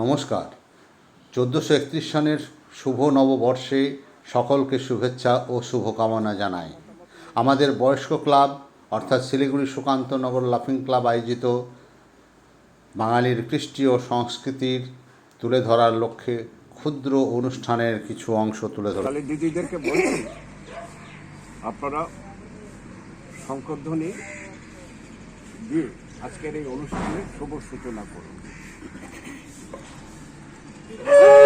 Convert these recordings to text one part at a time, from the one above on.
নমস্কার। চোদ্দোশো একত্রিশ সনের শুভ নববর্ষে সকলকে শুভেচ্ছা ও শুভকামনা জানাই। আমাদের বয়স্ক ক্লাব, অর্থাৎ শিলিগুড়ি সুকান্তনগর লাফিং ক্লাব আয়োজিত বাঙালির ও সংস্কৃতির তুলে ধরার লক্ষ্যে ক্ষুদ্র অনুষ্ঠানের কিছু অংশ তুলে ধরা। দিদিদেরকে বলছি, আপনারা শঙ্করধ্বনি দিয়ে আজকের এই অনুষ্ঠানের শুভ সূচনা করুন। Woo!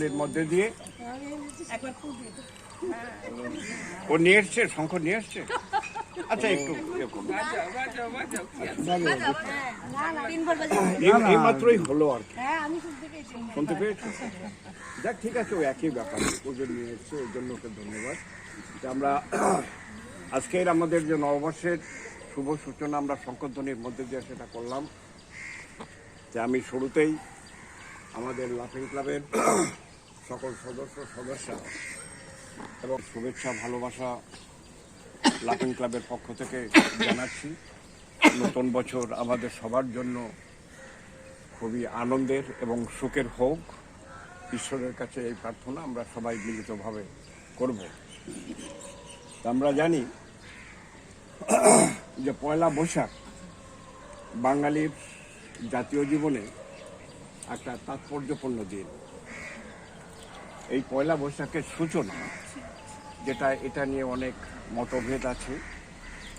শঙ্করধ্বনির মধ্যে দিয়ে। ও নিয়ে এসছে শঙ্খ নিয়ে এসছে? আচ্ছা একটু ইয়ে করুন। এই- এই মাত্রই হলো আর কি। শুনতে পেয়েছ। যাক ঠিক আছে ও একই ব্যাপার। ওজন নিয়ে এসছে ওই জন্য ওকে ধন্যবাদ। যে আমরা আজকের আমাদের যে নববর্ষের শুভ সূচনা আমরা শঙ্করধ্বনির মধ্যে দিয়ে সেটা করলাম। যে আমি শুরুতেই আমাদের লাফিং ক্লাবের সকল সদস্য, সদস্যা, এবং শুভেচ্ছা, ভালোবাসা লাফিং ক্লাবের পক্ষ থেকে জানাচ্ছি। নতুন বছর আমাদের সবার জন্য খুবই আনন্দের এবং সুখের হোক। ঈশ্বরের কাছে এই প্রার্থনা আমরা সবাই মিলিতভাবে করব। আমরা জানি যে পয়লা বৈশাখ বাঙালির জাতীয় জীবনে একটা তাৎপর্যপূর্ণ দিন। এই পয়লা বৈশাখের সূচনা যেটা, এটা নিয়ে অনেক মতভেদ আছে।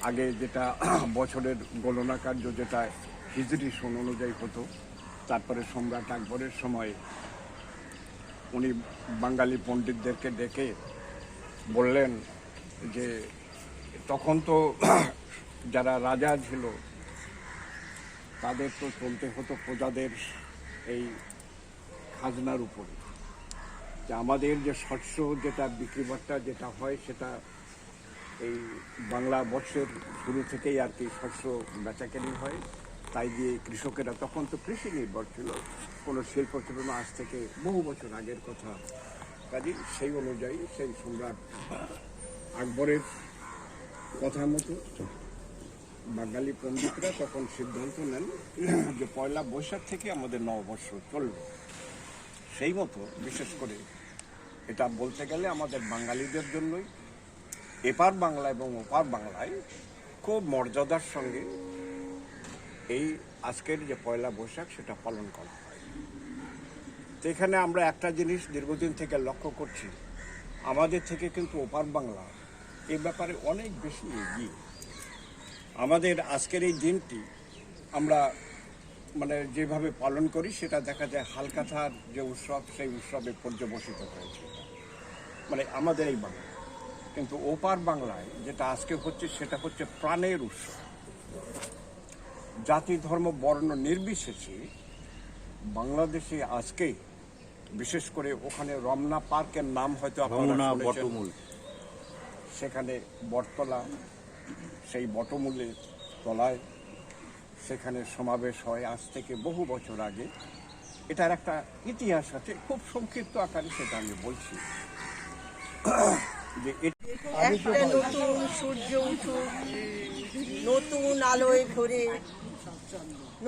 আগে যেটা বছরের গণনা কার্য যেটা হিজরি সন অনুযায়ী হতো, তারপরে সম্রাট আকবরের সময় উনি বাঙালি পণ্ডিতদেরকে ডেকে বললেন যে, তখন তো যারা রাজা ছিল, তাদের তো চলতে হতো প্রজাদের এই খাজনার উপরে। যে আমাদের যে শস্য যেটা বিক্রি বাট্টা যেটা হয় সেটা এই বাংলা বর্ষের শুরু থেকেই আর কি শস্য বেচাকেনি হয়। তাই দিয়ে কৃষকেরা তখন তো কৃষি নির্ভর ছিল। কোনো শিল্প ছিল না, আজ থেকে বহু বছর আগের কথা। কাজে সেই অনুযায়ী সেই সম্রাট আকবরের কথা মতো বাঙালি পণ্ডিতরা তখন সিদ্ধান্ত নেন যে পয়লা বৈশাখ থেকে আমাদের নববর্ষ চলবে। সেই মতো, বিশেষ করে এটা বলতে গেলে আমাদের বাঙালিদের জন্যই। এপার বাংলা এবং ওপার বাংলায় খুব মর্যাদার সঙ্গে এই আজকের যে পয়লা বৈশাখ, সেটা পালন করা হয়। তো এখানে আমরা একটা জিনিস দীর্ঘদিন থেকে লক্ষ্য করছি, আমাদের থেকে কিন্তু ওপার বাংলা এ ব্যাপারে অনেক বেশি এগিয়ে। আমাদের আজকের এই দিনটি আমরা মানে যেভাবে পালন করি সেটা দেখা যায় হালকাথার যে উৎসব সেই উৎসবে পর্যবসিত হয়েছে। মানে আমাদের এই বাংলা। কিন্তু ওপার বাংলায় যেটা আজকে হচ্ছে সেটা হচ্ছে প্রাণের উৎসব। জাতি ধর্ম বর্ণ নির্বিশেষে বাংলাদেশে আজকে বিশেষ করে ওখানে রমনা পার্কের নাম হয়তো। সেখানে বটতলা সেই বটমূলের তলায় সেখানে সমাবেশ হয় আজ থেকে বহু বছর আগে। এটার একটা ইতিহাস আছে, খুব সংক্ষিপ্ত আকারে সেটা আমি বলছি। যে একটা নতুন সূর্য উঠুক, নতুন আলোয় ভরে,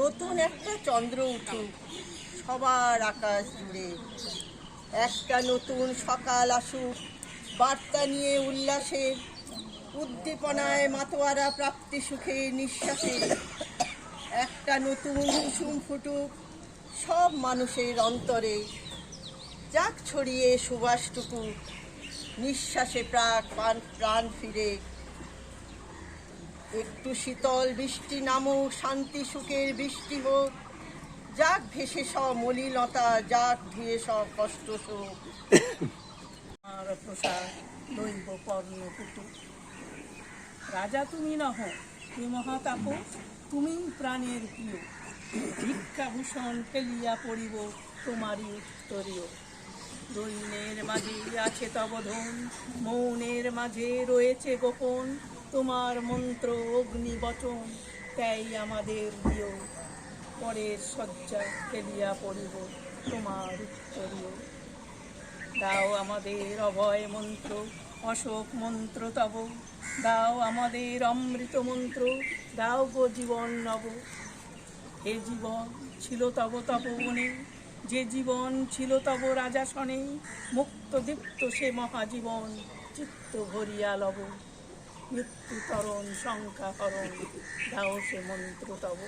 নতুন একটা চন্দ্র উঠুক, সবার আকাশ জুড়ে। একটা নতুন সকাল আসুক, বার্তা নিয়ে উল্লাসে, উদ্দীপনায় মাতোয়ারা প্রাপ্তি সুখে নিঃশ্বাসে। একটা নতুন কুসুম ফুটুক, সব মানুষের অন্তরে যাক ছড়িয়ে সুবাসটুকু, নিঃশ্বাসে প্রাক প্রাণ প্রাণ ফিরে। একটু শীতল বৃষ্টি নামুক, শান্তি সুখের বৃষ্টি হোক, যাক ভেসে সব মলিনতা, যাক ধুয়ে সব কষ্ট শোক আর প্রসাদ দৈব কর্ণ রাজা তুমি নহ হে মহাতাপ তুমি প্রাণের প্রিয়। ভিক্ষাভূষণ ফেলিয়া পড়িব তোমারই উত্তরীয়। দৈনের মাঝে আছে তবধন মৌনের মাঝে রয়েছে গোপন। তোমার মন্ত্র অগ্নি বচন তাই আমাদের দিও পরের শয্যা ফেলিয়া পড়িব তোমার উত্তরীয়। দাও আমাদের অভয় মন্ত্র, অশোক মন্ত্র তব। দাও আমাদের অমৃত মন্ত্র দাও গো জীবন নব। হে জীবন ছিল তব তপবনে যে জীবন ছিল তব রাজাসনে মুক্ত দীপ্ত সে মহাজীবন চিত্ত ভরিয়া লব। মৃত্যু তরণ শঙ্কা হরণ দাও সে মন্ত্র তব।